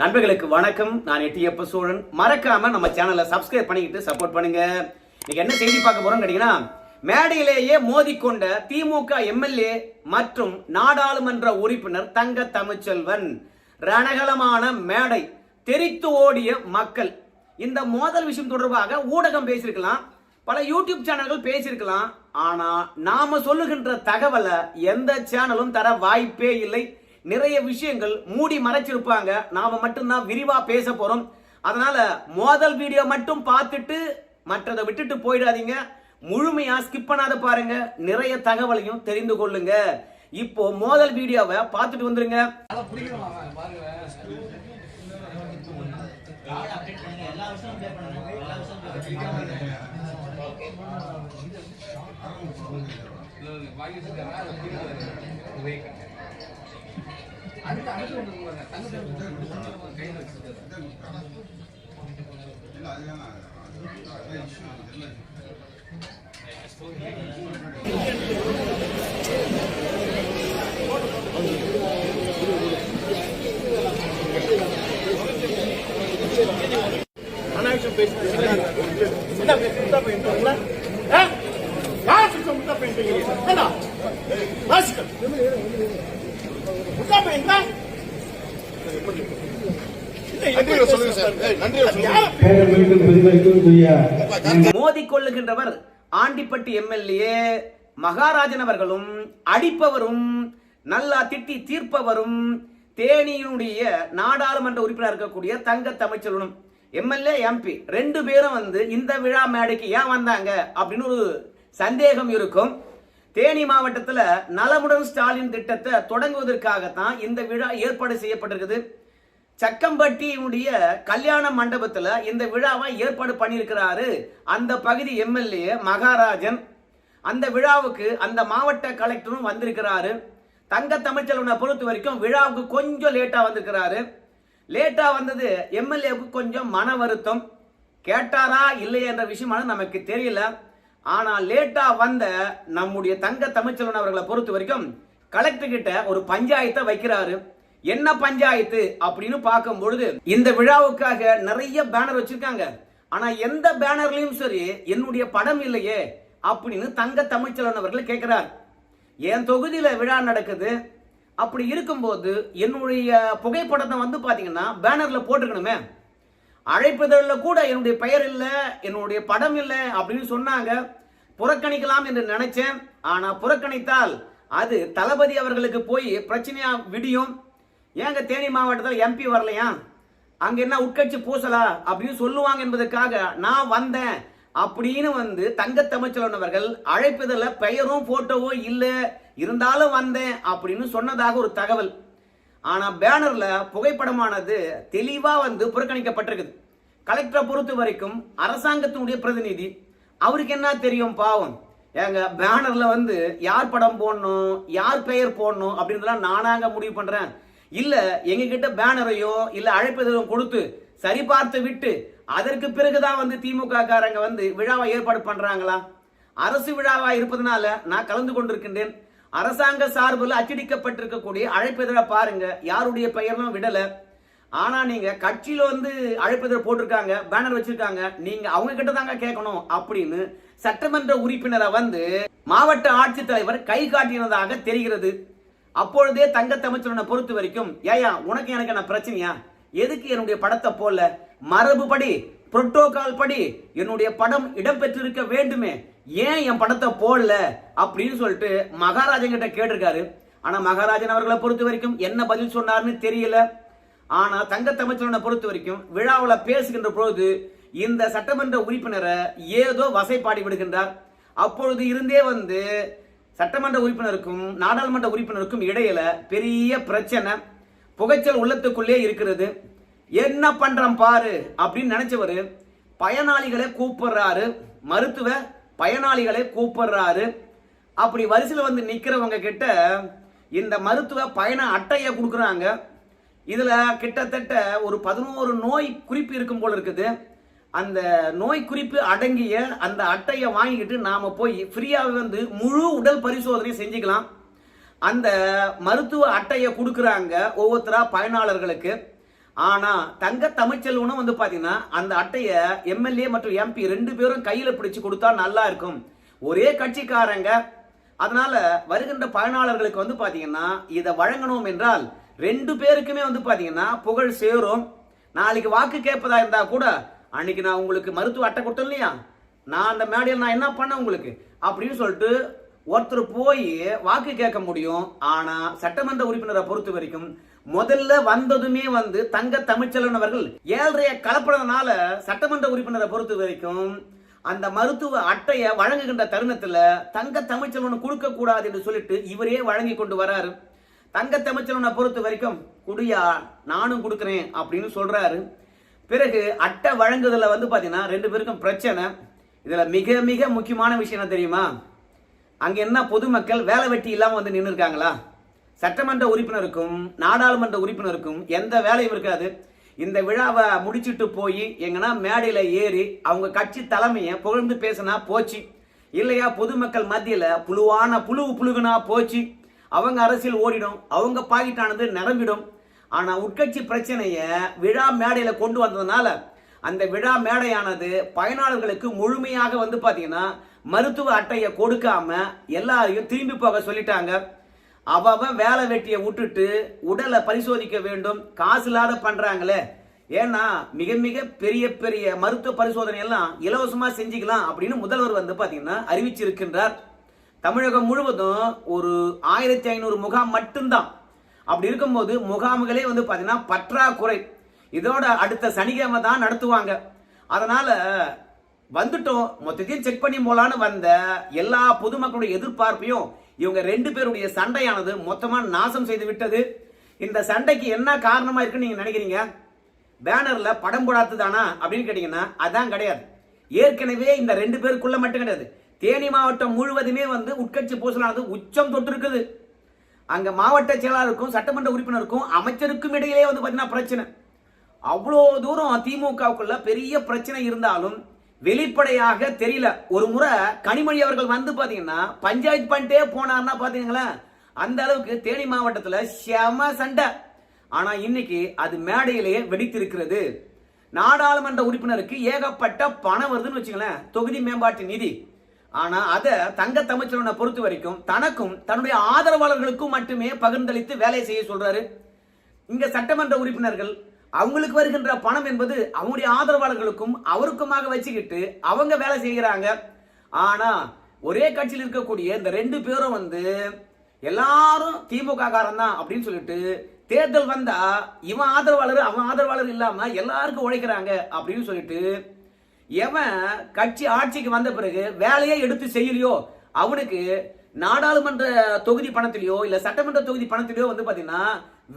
நண்பர்களுக்கு வணக்கம். நான் எட்டியப்ப சோழன். மறக்காம நம்ம சேனலை சப்ஸ்கிரைப் பண்ணிக்கிட்டு சப்போர்ட் பண்ணுங்க. இன்னைக்கு என்ன செய்தி பார்க்க போறோம் கேட்டீங்கன்னா மேடையிலேயே மோதிக்கொண்ட திமுக எம்எல்ஏ மற்றும் நாடாளுமன்ற உறுப்பினர் தங்க தமிழ்ச்செல்வன் ரணகலமான மேடை தெரித்து ஓடிய மக்கள். இந்த மோதல் விஷயம் தொடர்பாக ஊடகம் பேசியிருக்கலாம் பல யூடியூப் சேனல்கள் பேசியிருக்கலாம். ஆனா நாம சொல்லுகின்ற தகவலை எந்த சேனலும் தர வாய்ப்பே இல்லை. நிறைய விஷயங்கள் மூடி மறைச்சிருப்பாங்க. நாம் மட்டும்தான் விரிவாக பேச போகிறோம் அதனால் மோதல் வீடியோ மட்டும் பார்த்துட்டு மற்றதை விட்டுட்டு போயிடாதீங்க. முழுமையாக ஸ்கிப் பண்ணாத பாருங்க. நிறைய தகவலையும் தெரிந்து கொள்ளுங்க. இப்போ மோதல் வீடியோவை பார்த்துட்டு வந்துருங்க. அனாவசியம் பேசிட்டு என்ன முத்தா பெயிண்ட் யார் மோதி கொள்ளுகின்றவர் ஆண்டிப்பட்டி எம்எல்ஏ மகாராஜன் அவர்களும் அடிப்பவரும் நல்லா திட்டி தீர்ப்பவரும் தேனியினுடைய நாடாளுமன்ற உறுப்பினர் இருக்கக்கூடிய தங்க தமிழ்ச்செல்வனும். எம்எல்ஏ எம்பி ரெண்டு பேரும் வந்து இந்த விழா மேடைக்கு ஏன் வந்தாங்க? அப்படின்னு ஒரு சந்தேகம் இருக்கும். தேனி மாவட்டத்தில் நலமுடன் ஸ்டாலின் திட்டத்தை தொடங்குவதற்காகத்தான் இந்த விழா ஏற்பாடு செய்யப்பட்டிருக்குது. சக்கம்பட்டியுடைய கல்யாண மண்டபத்தில் இந்த விழாவை ஏற்பாடு பண்ணியிருக்கிறாரு அந்த பகுதி எம்எல்ஏ மகாராஜன். அந்த விழாவுக்கு அந்த மாவட்ட கலெக்டரும் வந்திருக்கிறாரு. தங்க தமிழ்ச்செல்வனை பொறுத்த வரைக்கும் விழாவுக்கு கொஞ்சம் லேட்டாக வந்திருக்கிறாரு. லேட்டாக வந்தது எம்எல்ஏவுக்கு கொஞ்சம் மன வருத்தம். கேட்டாரா இல்லையா என்ற விஷயமான நமக்கு தெரியல. ஆனால் லேட்டா வந்த நம்முடைய தங்க தமிழ்ச்செல்வன் அவர்களை பொறுத்த வரைக்கும் கலெக்டர் கிட்ட ஒரு பஞ்சாயத்தை வைக்கிறாரு. என்ன பஞ்சாயத்து அப்படின்னு பார்க்கும் பொழுது இந்த விழாவுக்காக நிறைய பேனர் வச்சிருக்காங்க. ஆனா எந்த பேனர்லயும் சரி என்னுடைய படம் இல்லையே அப்படின்னு தங்க தமிழ்ச்செல்வன் அவர்கள் கேட்கிறார். என் தொகுதியில விழா நடக்குது. அப்படி இருக்கும்போது என்னுடைய புகைப்படத்தை வந்து பாத்தீங்கன்னா பேனர்ல போட்டிருக்கணுமே. அழைப்புதழில் கூட என்னுடைய பெயர் இல்லை என்னுடைய படம் இல்லை அப்படின்னு சொன்னாங்க. புறக்கணிக்கலாம் என்று நினைச்சேன். ஆனால் புறக்கணித்தால் அது தளபதி அவர்களுக்கு போய் பிரச்சனையா விடியும். ஏங்க தேனி மாவட்டத்தில் எம்பி வரலையா? அங்கே என்ன உட்கட்சி பூசலா அப்படின்னு சொல்லுவாங்க என்பதற்காக நான் வந்தேன். அப்படின்னு வந்து தங்க தமிழ்ச்சலன் அவர்கள் அழைப்பதில் பெயரும் போட்டோவோ இல்லை இருந்தாலும் வந்தேன் அப்படின்னு சொன்னதாக ஒரு தகவல். ஆனால் பேனரில் புகைப்படமானது தெளிவாக வந்து புறக்கணிக்கப்பட்டிருக்குது. கலெக்டரை பொறுத்த வரைக்கும் அரசாங்கத்தினுடைய பிரதிநிதி. அவருக்கு என்ன தெரியும் பாவம்? ஏங்க பேனர்ல வந்து யார் படம் போடணும் யார் பெயர் போடணும் அப்படின்றதெல்லாம் நானாங்க முடிவு பண்றேன். இல்ல எங்க கிட்ட பேனரையோ இல்ல அழைப்பதையோ கொடுத்து சரிபார்த்து விட்டு அதற்கு பிறகுதான் வந்து திமுக காரங்க வந்து விழாவை ஏற்பாடு பண்றாங்களா? அரசு விழாவா இருப்பதனால நான் கலந்து கொண்டிருக்கின்றேன். அரசாங்க சார்பில் அச்சடிக்கப்பட்டிருக்கக்கூடிய அழைப்பிதழை பாருங்க. யாருடைய பெயரும் விடல. ஆனா நீங்க கட்சியில வந்து அழைப்பிதழ் போட்டிருக்காங்க பேனர் வச்சிருக்காங்க நீங்க அவங்க கிட்ட தாங்க கேட்கணும் அப்படின்னு சட்டமன்ற உறுப்பினரை வந்து மாவட்ட ஆட்சித்தலைவர் கை காட்டினதாக தெரிகிறது. அப்பொழுதே தங்க தமிழ்ச்சனை பொறுத்த வரைக்கும் ஏயா உனக்கு எனக்கு என்ன பிரச்சனையா? எதுக்கு என்னுடைய படத்தை போல மரபுபடி புரோட்டோகால் படி என்னுடைய படம் இடம்பெற்றிருக்க வேண்டுமே. ஏன் என் படத்தை போடல? அப்படின்னு சொல்லிட்டு மகாராஜன் கிட்ட கேட்டிருக்காரு. ஆனா மகாராஜன் அவர்களை பொறுத்த வரைக்கும் என்ன பதில் சொன்னார்னு தெரியல. ஆனா தங்க தமிழ்ச்சலனை பொறுத்த வரைக்கும் விழாவில் பேசுகின்ற பொழுது இந்த சட்டமன்ற உறுப்பினரை ஏதோ வசைப்பாடி விடுகின்றார். அப்பொழுது இருந்தே வந்து சட்டமன்ற உறுப்பினருக்கும் நாடாளுமன்ற உறுப்பினருக்கும் இடையில பெரிய பிரச்சனை. புகைச்சல் உள்ளத்துக்குள்ளே இருக்கிறது. என்ன பண்றோம் பாரு அப்படின்னு நினைச்சவர் பயனாளிகளை கூப்பிடுறாரு. மருத்துவ பயனாளிகளை கூப்பிடுறாரு. அப்படி வரிசையில் வந்து நிற்கிறவங்க கிட்ட இந்த மருத்துவ பயண அட்டையை கொடுக்குறாங்க. இதில் கிட்டத்தட்ட ஒரு பதினோரு நோய் குறிப்பு இருக்கும் போல் இருக்குது. அந்த நோய் குறிப்பு அடங்கிய அந்த அட்டையை வாங்கிக்கிட்டு நாம் போய் ஃப்ரீயாகவே வந்து முழு உடல் பரிசோதனை செஞ்சுக்கலாம். அந்த மருத்துவ அட்டையை கொடுக்குறாங்க ஒவ்வொருத்தரா பயனாளர்களுக்கு. ஆனால் தங்க தமிழ்ச்செல்வனும் வந்து பார்த்தீங்கன்னா அந்த அட்டையை எம்எல்ஏ மற்றும் எம்பி ரெண்டு பேரும் கையில் பிடிச்சு கொடுத்தா நல்லா இருக்கும். ஒரே கட்சிக்காரங்க. அதனால வருகின்ற பயனாளர்களுக்கு வந்து பார்த்தீங்கன்னா இதை வழங்கணும் என்றால் ரெண்டு பேருக்குமே வந்து பாத்தீங்கன்னா புகழ் சேரும். நாளைக்கு வாக்கு கேட்பதா இருந்தா கூட அன்னைக்கு நான் உங்களுக்கு மருத்துவ அட்டை கொடுத்தேன் இல்லையா? நான் அந்த மேடையில் நான் என்ன பண்ணேன் உங்களுக்கு? அப்படின்னு சொல்லிட்டு ஒருத்தர் போய் வாக்கு கேட்க முடியும். ஆனா சட்டமன்ற உறுப்பினரை பொறுத்த வரைக்கும் முதல்ல வந்ததுமே வந்து தங்க தமிழ்ச்செல்வன் அவர்கள் ஏழரைய கலப்படனால சட்டமன்ற உறுப்பினரை பொறுத்த வரைக்கும் அந்த மருத்துவ அட்டையை வழங்குகின்ற தருணத்துல தங்க தமிழ்ச்செல்வன் கொடுக்க கூடாது என்று சொல்லிட்டு இவரே வழங்கி கொண்டு வராரு. தங்க தமிழ்ச்செல்வனை பொறுத்த வரைக்கும் குடியா நானும் கொடுக்குறேன் அப்படின்னு சொல்றாரு. பிறகு அட்டை வழங்குதல வந்து பார்த்தீங்கன்னா ரெண்டு பேருக்கும் பிரச்சனை. இதில் மிக மிக முக்கியமான விஷயம் என்ன தெரியுமா? அங்கே என்ன பொதுமக்கள் வேலை வெட்டி இல்லாமல் வந்து நின்று இருக்காங்களா? சட்டமன்ற உறுப்பினருக்கும் நாடாளுமன்ற உறுப்பினருக்கும் எந்த வேலையும் இருக்காது. இந்த விழாவை முடிச்சிட்டு போய் எங்கன்னா மேடையில் ஏறி அவங்க கட்சி தலைமையை புகழ்ந்து பேசினா போச்சு. இல்லையா பொதுமக்கள் மத்தியில் புழுவான புழு புழுகுனா போச்சு. அவங்க அரசியல் ஓடிடும் அவங்க பாக்கெட்டானது நிரம்பிடும். ஆனால் உட்கட்சி பிரச்சனையை விழா மேடையில் கொண்டு வந்ததுனால அந்த விழா மேடையானது பயனாளர்களுக்கு முழுமையாக வந்து பார்த்தீங்கன்னா மருத்துவ அட்டையை கொடுக்காம எல்லாரையும் திரும்பி போக சொல்லிட்டாங்க. அவன் வேலை வெட்டியை விட்டுட்டு உடலை பரிசோதிக்க வேண்டும் காசு இல்லாத பண்ணுறாங்களே ஏன்னா மிக மிக பெரிய பெரிய மருத்துவ பரிசோதனை எல்லாம் இலவசமாக செஞ்சுக்கலாம் அப்படின்னு முதல்வர் வந்து பார்த்தீங்கன்னா அறிவிச்சிருக்கின்றார். தமிழகம் முழுவதும் ஒரு ஆயிரத்தி ஐநூறு முகாம் மட்டும்தான். அப்படி இருக்கும்போது முகாம்களே வந்து பார்த்தீங்கன்னா பற்றாக்குறை. இதோட அடுத்த சனிக்கிழமை தான் நடத்துவாங்க. அதனால வந்துட்டோம். மொத்தத்தையும் செக் பண்ணி போலான்னு வந்த எல்லா பொதுமக்களுடைய எதிர்பார்ப்பையும் இவங்க ரெண்டு பேருடைய சண்டையானது மொத்தமாக நாசம் செய்து விட்டது. இந்த சண்டைக்கு என்ன காரணமாக இருக்குன்னு நீங்க நினைக்கிறீங்க? பேனரில் படம் போடாது தானா அப்படின்னு கேட்டீங்கன்னா அதான் கிடையாது. ஏற்கனவே இந்த ரெண்டு பேருக்குள்ள மட்டும் கிடையாது. தேனி மாவட்டம் முழுவதுமே வந்து உட்கட்சி பூசலானது உச்சம் தொட்டிருக்குது. இருக்குது மாவட்ட செயலாளருக்கும் சட்டமன்ற உறுப்பினருக்கும் அமைச்சருக்கும் இடையிலே வந்து பார்த்தீங்கன்னா பிரச்சனை. அவ்வளோ தூரம் திமுகவுக்குள்ள பெரிய பிரச்சனை இருந்தாலும் வெளிப்படையாக தெரியல. ஒரு முறை கனிமொழி அவர்கள் வந்து பார்த்தீங்கன்னா பஞ்சாயத்து பண்ணிட்டே போனார்னா பார்த்தீங்களேன் அந்த அளவுக்கு தேனி மாவட்டத்தில் செம சண்டை. ஆனால் இன்னைக்கு அது மேடையிலேயே வெடித்திருக்கிறது. நாடாளுமன்ற உறுப்பினருக்கு ஏகப்பட்ட பணம் வருதுன்னு வச்சுங்களேன் தொகுதி மேம்பாட்டு நிதி. ஆனா அத தங்க தமிழ்ச்சலனை பொறுத்த வரைக்கும் தனக்கும் தன்னுடைய ஆதரவாளர்களுக்கும் மட்டுமே பகிர்ந்தளித்து வேலை செய்ய சொல்றாரு. இங்க சட்டமன்ற உறுப்பினர்கள் அவங்களுக்கு வருகின்ற பணம் என்பது அவங்களுடைய ஆதரவாளர்களுக்கும் அவருக்குமாக வச்சுக்கிட்டு அவங்க வேலை செய்கிறாங்க. ஆனா ஒரே கட்சியில் இருக்கக்கூடிய இந்த ரெண்டு பேரும் வந்து எல்லாரும் திமுக காரன் தான் அப்படின்னு சொல்லிட்டு தேர்தல் வந்தா இவன் ஆதரவாளர் அவன் ஆதரவாளர் இல்லாம எல்லாருக்கும் உழைக்கிறாங்க அப்படின்னு சொல்லிட்டு எவன் கட்சி ஆட்சிக்கு வந்த பிறகு வேலையை எடுத்து செய்யலையோ அவனுக்கு நாடாளுமன்ற தொகுதி பணத்திலையோ இல்ல சட்டமன்ற தொகுதி பணத்திலேயோ வந்து பாத்தீங்கன்னா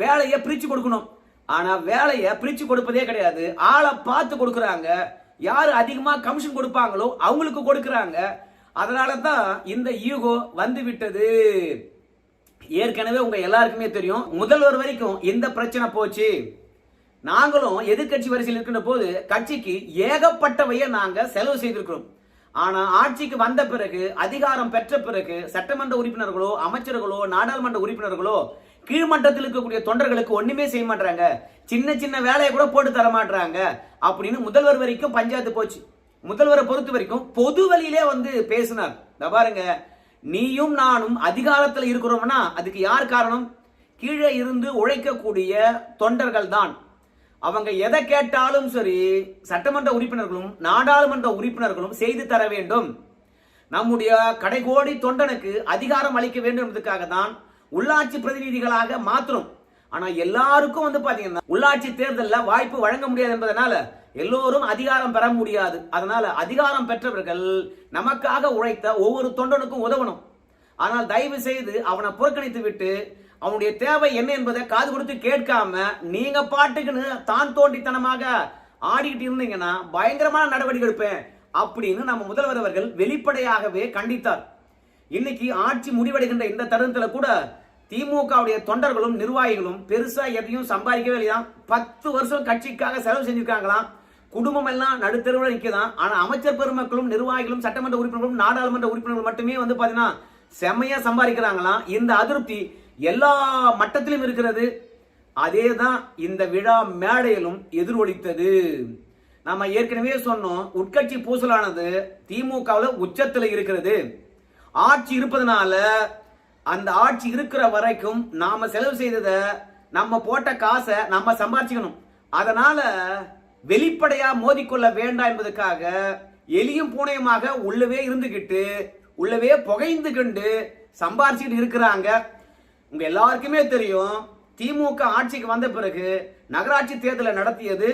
வேலையை பிரிச்சு கொடுக்கணும். ஆனா வேலையை பிரிச்சு கொடுப்பதே கிடையாது. ஆளை பார்த்து கொடுக்குறாங்க. யார் அதிகமா கமிஷன் கொடுப்பாங்களோ அவங்களுக்கு கொடுக்குறாங்க. அதனால தான் இந்த ஈகோ வந்து விட்டது. ஏற்கனவே உங்க எல்லாருக்குமே தெரியும். முதல்வர் வரைக்கும் இந்த பிரச்சனை போச்சு. நாங்களும் எதிர்க்கட்சி வரிசையில் இருக்கின்ற போது கட்சிக்கு ஏகப்பட்டவையை நாங்கள் செலவு செய்திருக்கிறோம். ஆனால் ஆட்சிக்கு வந்த பிறகு அதிகாரம் பெற்ற பிறகு சட்டமன்ற உறுப்பினர்களோ அமைச்சர்களோ நாடாளுமன்ற உறுப்பினர்களோ கீழ்மட்டத்தில் இருக்கக்கூடிய தொண்டர்களுக்கு ஒண்ணுமே செய்ய மாட்டாங்க சின்ன சின்ன வேலையை கூட போட்டு தர மாட்டாங்க அப்படின்னு முதல்வர் வரைக்கும் பஞ்சாயத்து போச்சு. முதல்வரை பொறுத்த வரைக்கும் பொது வழியிலே வந்து பேசினார். இந்த பாருங்க நீயும் நானும் அதிகாரத்தில் இருக்கிறோம்னா அதுக்கு யார் காரணம்? கீழே இருந்து உழைக்கக்கூடிய தொண்டர்கள் தான் அவங்க எதை கேட்டாலும் சரி சட்டமன்ற உறுப்பினர்களும் நாடாளுமன்ற உறுப்பினர்களும் செய்து தர வேண்டும். நம்முடைய கடைகோடி தொண்டனுக்கு அதிகாரம் அளிக்க வேண்டும் என்பதற்காக தான் உள்ளாட்சி பிரதிநிதிகளாக மாத்திரம். ஆனா எல்லாருக்கும் வந்து பாத்தீங்கன்னா உள்ளாட்சி தேர்தலில் வாய்ப்பு வழங்க முடியாது என்பதனால எல்லோரும் அதிகாரம் பெற முடியாது. அதனால அதிகாரம் பெற்றவர்கள் நமக்காக உழைத்த ஒவ்வொரு தொண்டனுக்கும் உதவணும். ஆனால் தயவு செய்து அவனை புறக்கணித்து விட்டு அவனுடைய தேவை என்ன என்பதை காது கொடுத்து கேட்காம நீங்க பாட்டுக்குன்னு தான் தோண்டித்தனமாக ஆடிக்கிட்டு இருந்தீங்கன்னா பயங்கரமான நடவடிக்கை எடுப்பேன் அப்படின்னு நம்ம முதல்வர் அவர்கள் வெளிப்படையாகவே கண்டித்தார். இன்னைக்கு ஆட்சி முடிவடைகின்ற இந்த தருணத்துல கூட திமுகவுடைய தொண்டர்களும் நிர்வாகிகளும் பெருசா எதையும் சம்பாதிக்கவே இல்லையாம் பத்து வருஷம் கட்சிக்காக செலவு செஞ்சிருக்காங்களாம் குடும்பம் எல்லாம் நடுத்தருவில் நிற்கதான் ஆனா அமைச்சர் பெருமக்களும் நிர்வாகிகளும் சட்டமன்ற உறுப்பினர்களும் நாடாளுமன்ற உறுப்பினர்கள் மட்டுமே வந்து பாத்தீங்கன்னா செம்மையா சம்பாதிக்கிறாங்களாம். இந்த அதிருப்தி எல்லா மட்டத்திலும் இருக்கிறது. அதே தான் இந்த விழா மேடையிலும் எதிரொலித்தது. நம்ம ஏற்கனவே சொன்னோம் உட்கட்சி பூசலானது திமுகவில் உச்சத்தில் இருக்கிறது. ஆட்சி இருப்பதனால அந்த ஆட்சி இருக்கிற வரைக்கும் நாம செலவு செய்ததை நம்ம போட்ட காசை நம்ம சம்பாதிச்சுக்கணும் அதனால வெளிப்படையா மோதிக்கொள்ள வேண்டாம் என்பதற்காக எலியும் பூனையுமாக உள்ளவே இருந்துகிட்டு உள்ளவே புகைந்து கண்டு சம்பாரிச்சுட்டு இருக்கிறாங்க. உங்க எல்லாருக்குமே தெரியும் திமுக ஆட்சிக்கு வந்த பிறகு நகராட்சி தேர்தலை நடத்தியது.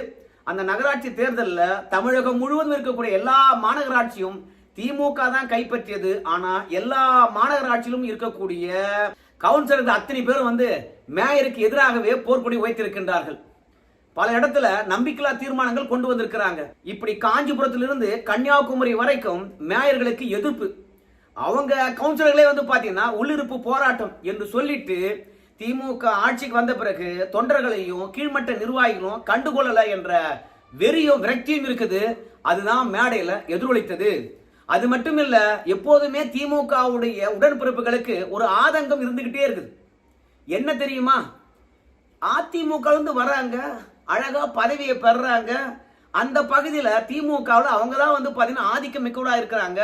அந்த நகராட்சி தேர்தலில் தமிழகம் முழுவதும் இருக்கக்கூடிய எல்லா மாநகராட்சியும் திமுக தான் கைப்பற்றியது. ஆனா எல்லா மாநகராட்சியிலும் இருக்கக்கூடிய கவுன்சிலர்கள் அத்தனை பேரும் வந்து மேயருக்கு எதிராகவே போர்க்கொடி வைத்திருக்கின்றார்கள். பல இடத்துல நம்பிக்கையில்லா தீர்மானங்கள் கொண்டு வந்திருக்கிறாங்க. இப்படி காஞ்சிபுரத்திலிருந்து கன்னியாகுமரி வரைக்கும் மேயர்களுக்கு எதிர்ப்பு. அவங்க கவுன்சிலர்களே வந்து பார்த்தீங்கன்னா உள்ளிருப்பு போராட்டம் என்று சொல்லிட்டு திமுக ஆட்சிக்கு வந்த பிறகு தொண்டர்களையும் கீழ்மட்ட நிர்வாகிகளும் கண்டுகொள்ளல என்ற வெறியும் விரக்தியும் இருக்குது. அதுதான் மேடையில் எதிரொலித்தது. அது மட்டும் இல்ல எப்போதுமே திமுகவுடைய உடன்பிறப்புகளுக்கு ஒரு ஆதங்கம் இருந்துகிட்டே இருக்குது. என்ன தெரியுமா? அதிமுக இருந்து வர்றாங்க அழகா பதவியை பெறுறாங்க அந்த பகுதியில் திமுகவில் அவங்க தான் வந்து பார்த்தீங்கன்னா ஆதிக்கம் மிக்கவடா இருக்கிறாங்க.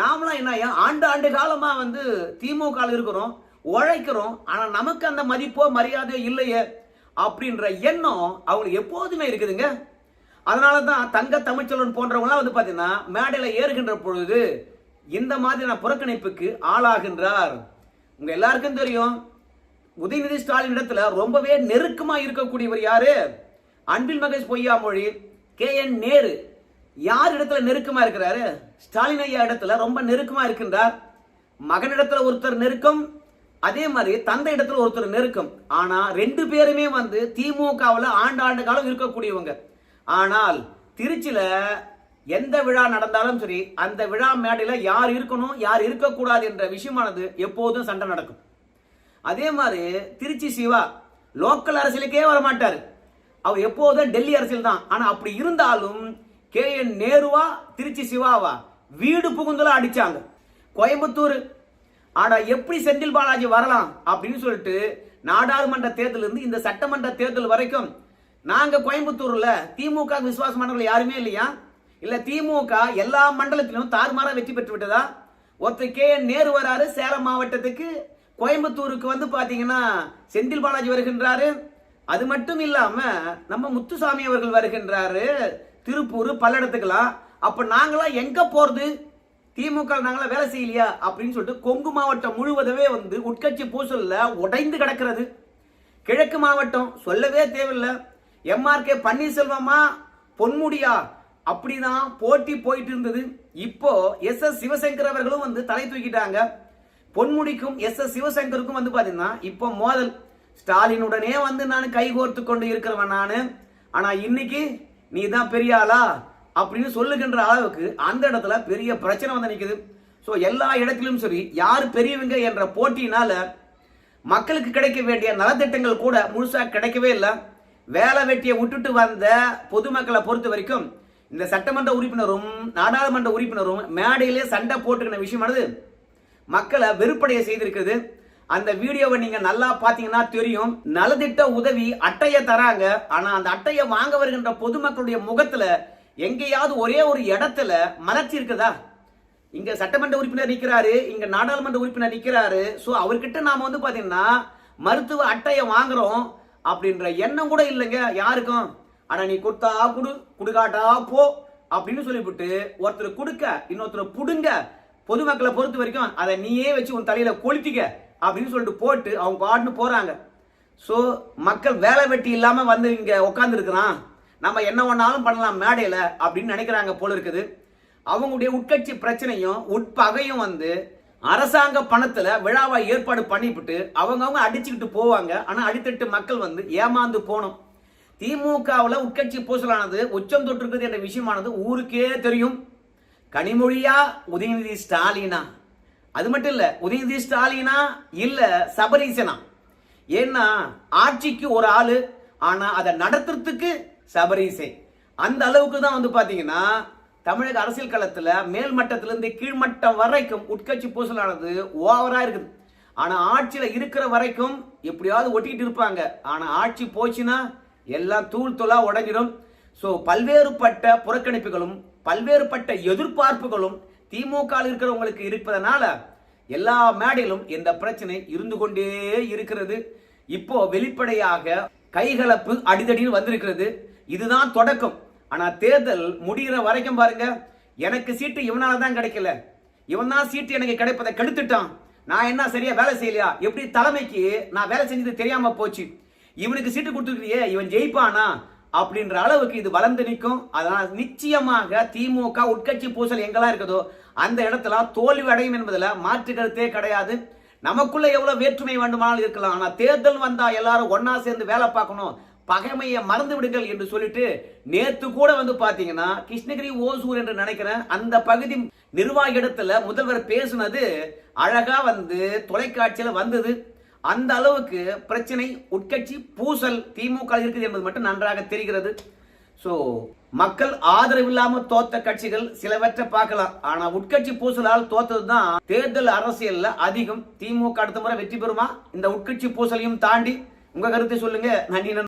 நாமளாம் என்ன ஆண்டு ஆண்டு காலமாக வந்து திமுக இருக்கிறோம் உழைக்கிறோம் ஆனால் நமக்கு அந்த மதிப்போ மரியாதையோ இல்லையே அப்படின்ற எண்ணம் அவங்களுக்கு எப்போதுமே இருக்குதுங்க. அதனால தான் தங்க தமிழ்ச்செல்வன் போன்றவங்களாம் வந்து பார்த்தீங்கன்னா மேடையில் ஏறுகின்ற பொழுது இந்த மாதிரியான புறக்கணிப்புக்கு ஆளாகின்றார். உங்கள் எல்லாருக்கும் தெரியும் உதயநிதி ஸ்டாலின் இடத்துல ரொம்பவே நெருக்கமாக இருக்கக்கூடியவர் யாரு? Anbil Mahesh Poyyamozhi K N Nehru. யார் இடத்துல நெருக்கமா இருக்கிறாரு? ஸ்டாலின் ஐயா இடத்துல ரொம்ப நெருக்கமா இருக்கின்றார். மகனிடத்துல ஒருத்தர் நெருக்கம் அதே மாதிரி தந்தை இடத்துல ஒருத்தர் நெருக்கம். ஆனா ரெண்டு பேருமே வந்து திமுகவில் ஆண்டு ஆண்டு காலம் இருக்கக்கூடியவங்க. ஆனால் திருச்சியில எந்த விழா நடந்தாலும் சரி அந்த விழா மேடையில யார் இருக்கணும் யார் இருக்கக்கூடாது என்ற விஷயமானது எப்போதும் சண்டை நடக்கும். அதே மாதிரி திருச்சி சிவா லோக்கல் அரசியலுக்கே வர மாட்டார் அவர் எப்போதும் டெல்லி அரசியல் தான் ஆனா அப்படி இருந்தாலும் கே என் நேருவா திருச்சி சிவாவா? வீடு புகுந்தலாம் அடிச்சாங்க. கோயம்புத்தூர். ஆனா எப்படி செந்தில் பாலாஜி வரலாம் அப்படின்னு சொல்லிட்டு நாடாளுமன்ற தேர்தல் இருந்து இந்த சட்டமன்ற தேர்தல் வரைக்கும் நாங்க கோயம்புத்தூர்ல திமுக விசுவாசமானவர்கள் யாருமே இல்லையா? இல்ல திமுக எல்லா மண்டலத்திலும் தாறுமாறா வெற்றி பெற்று விட்டதா? ஒருத்தர் கே என் நேரு வராரு சேலம் மாவட்டத்துக்கு. கோயம்புத்தூருக்கு வந்து பாத்தீங்கன்னா செந்தில் பாலாஜி வருகின்றாரு. அது மட்டும் இல்லாம நம்ம முத்துசாமி அவர்கள் வருகின்றாரு. திருப்பூர் பல்லடத்துக்கெல்லாம் அப்போ நாங்களாம் எங்கே போகிறது திமுக நாங்களாம் வேலை செய்யலையா? அப்படின்னு சொல்லிட்டு கொங்கு மாவட்டம் முழுவதுமே வந்து உட்கட்சி பூசலில் உடைந்து கிடக்கிறது. கிழக்கு மாவட்டம் சொல்லவே தேவையில்லை. எம்ஆர்கே பன்னீர்செல்வமா பொன்முடியா அப்படிதான் போட்டி போயிட்டு இருந்தது இப்போ எஸ் எஸ் சிவசங்கர் அவர்களும் வந்து தலை தூக்கிட்டாங்க. பொன்முடிக்கும் எஸ் எஸ் சிவசங்கருக்கும் வந்து பாத்தீங்கன்னா இப்போ மோதல். ஸ்டாலினுடனே வந்து நான் கைகோர்த்து கொண்டு இருக்கிறவன் நான். ஆனா இன்னைக்கு நீ தான் பெரிய ஆளா? அப்படின்னு சொல்லுகின்ற அளவுக்கு அந்த இடத்துல பெரிய பிரச்சனை வந்து நிற்குது ஸோ எல்லா இடத்திலும் சரி யார் பெரியவங்க என்ற போட்டியினால மக்களுக்கு கிடைக்க வேண்டிய நலத்திட்டங்கள் கூட முழுசாக கிடைக்கவே இல்லை. வேலை வெட்டியை விட்டுட்டு வந்த பொதுமக்களை பொறுத்த வரைக்கும் இந்த சட்டமன்ற உறுப்பினரும் நாடாளுமன்ற உறுப்பினரும் மேடையிலே சண்டை போட்டுக்கின விஷயமானது மக்களை வெறுப்படைய செய்திருக்கிறது. அந்த வீடியோவை நீங்க நல்லா பாத்தீங்கன்னா தெரியும். நலத்திட்ட உதவி அட்டையை தராங்க. ஆனா அந்த அட்டையை வாங்க வருகின்ற பொதுமக்களுடைய முகத்துல எங்கேயாவது ஒரே ஒரு இடத்துல மலர்ச்சி இருக்குதா? இங்க சட்டமன்ற உறுப்பினர் நிக்கிறாரு இங்க நாடாளுமன்ற உறுப்பினர் நிக்கிறாரு. சோ அவர்கிட்ட நாம வந்து பாத்தீங்கன்னா மருத்துவ அட்டையை வாங்குறோம் அப்படின்ற எண்ணம் கூட இல்லைங்க. யாருக்கும்? ஆனா நீ கொடுத்தா குடு குடுகாட்டா போ அப்படின்னு சொல்லிவிட்டு ஒருத்தர் கொடுக்க இன்னொருத்தர் புடுங்க பொதுமக்களை பொறுத்த வரைக்கும் அதை நீயே வச்சு உன் தலையில கொளுத்திக்க. அப்படின்னு சொல்லிட்டு போட்டு அவங்க பாட்டுன்னு போகிறாங்க ஸோ மக்கள் வேலை வெட்டி இல்லாமல் வந்து இங்கே உட்காந்துருக்குறான் நம்ம என்ன ஒன்றாலும் பண்ணலாம் மேடையில் அப்படின்னு நினைக்கிறாங்க போல இருக்குது. அவங்களுடைய உட்கட்சி பிரச்சனையும் உட்பகையும் வந்து அரசாங்க பணத்தில் விழாவை ஏற்பாடு பண்ணிவிட்டு அவங்கவுங்க அடிச்சுக்கிட்டு போவாங்க. ஆனால் அடித்தட்டு மக்கள் வந்து ஏமாந்து போனோம். திமுகவில் உட்கட்சி பூசலானது உச்சம் தொட்டிருக்குது என்ற விஷயமானது ஊருக்கே தெரியும். கனிமொழியா உதயநிதி ஸ்டாலினா. அது மட்டும் இல்ல உதயநிதி ஸ்டாலினா இல்ல சபரீசனா? ஏன்னா ஆட்சிக்கு ஒரு ஆளு ஆனா அதை நடத்துறதுக்கு சபரீசை. அந்த அளவுக்கு தான் வந்து பாத்தீங்கன்னா தமிழக அரசியல் களத்துல மேல் மட்டத்திலிருந்து கீழ்மட்டம் வரைக்கும் உட்கட்சி பூசலானது ஓவரா இருக்குது. ஆனா ஆட்சியில இருக்கிற வரைக்கும் எப்படியாவது ஒட்டிக்கிட்டு இருப்பாங்க. ஆனா ஆட்சி போச்சுன்னா எல்லாம் தூள் தூளா உடஞ்சிடும். ஸோ பல்வேறுபட்ட புறக்கணிப்புகளும் பல்வேறுபட்ட எதிர்பார்ப்புகளும் திமுக இருக்கிறவங்களுக்கு இருப்பதனால எல்லா மேடையிலும் இந்த பிரச்சனை இருந்து கொண்டே இருக்கிறது. இப்போ வெளிப்படையாக கைகலப்பு அடிதடின்னு வந்திருக்கிறது. இதுதான் தொடக்கம். ஆனா தேர்தல் முடிகிற வரைக்கும் பாருங்க எனக்கு சீட்டு இவனால தான் கிடைக்கல. இவன் தான் சீட்டு எனக்கு கிடைப்பதை கெடுத்துட்டான். நான் என்ன சரியா வேலை செய்யலையா? எப்படி தலைமைக்கு நான் வேலை செஞ்சது தெரியாம போச்சு. இவனுக்கு சீட்டு கொடுத்துருக்கிறியே இவன் ஜெயிப்பானா? அப்படின்ற அளவுக்கு இது வளர்ந்து நிற்கும். அதனால் நிச்சயமாக திமுக உட்கட்சி பூசல் எங்கெல்லாம் இருக்குதோ அந்த இடத்துல தோல்வி அடையும் என்பதில் மாற்று கருத்தே கிடையாது. நமக்குள்ள எவ்வளோ வேற்றுமை வேண்டுமானாலும் இருக்கலாம். ஆனால் தேர்தல் வந்தால் எல்லாரும் ஒன்னா சேர்ந்து வேலை பார்க்கணும். பகைமையை மறந்து விடுங்கள் என்று சொல்லிட்டு நேத்து கூட வந்து பாத்தீங்கன்னா கிருஷ்ணகிரி ஓசூர் என்று நினைக்கிறேன் அந்த பகுதி நிர்வாக இடத்துல முதல்வர் பேசுனது அழகா வந்து தொலைக்காட்சியில வந்தது. அந்த அளவுக்கு பிரச்சனை உட்கட்சி பூசல் திமுக இருக்குது என்பது மட்டும் நன்றாக தெரிகிறது. சோ மக்கள் ஆதரவு இல்லாம தோத்த கட்சிகள் சிலவற்றை பார்க்கலாம். ஆனா உட்கட்சி பூசலால் தோத்தது தான் தேர்தல் அரசியல்ல அதிகம். திமுக அடுத்த முறை வெற்றி பெறுமா? இந்த உட்கட்சி பூசலையும் தாண்டி உங்க கருத்தை சொல்லுங்க. நன்றி.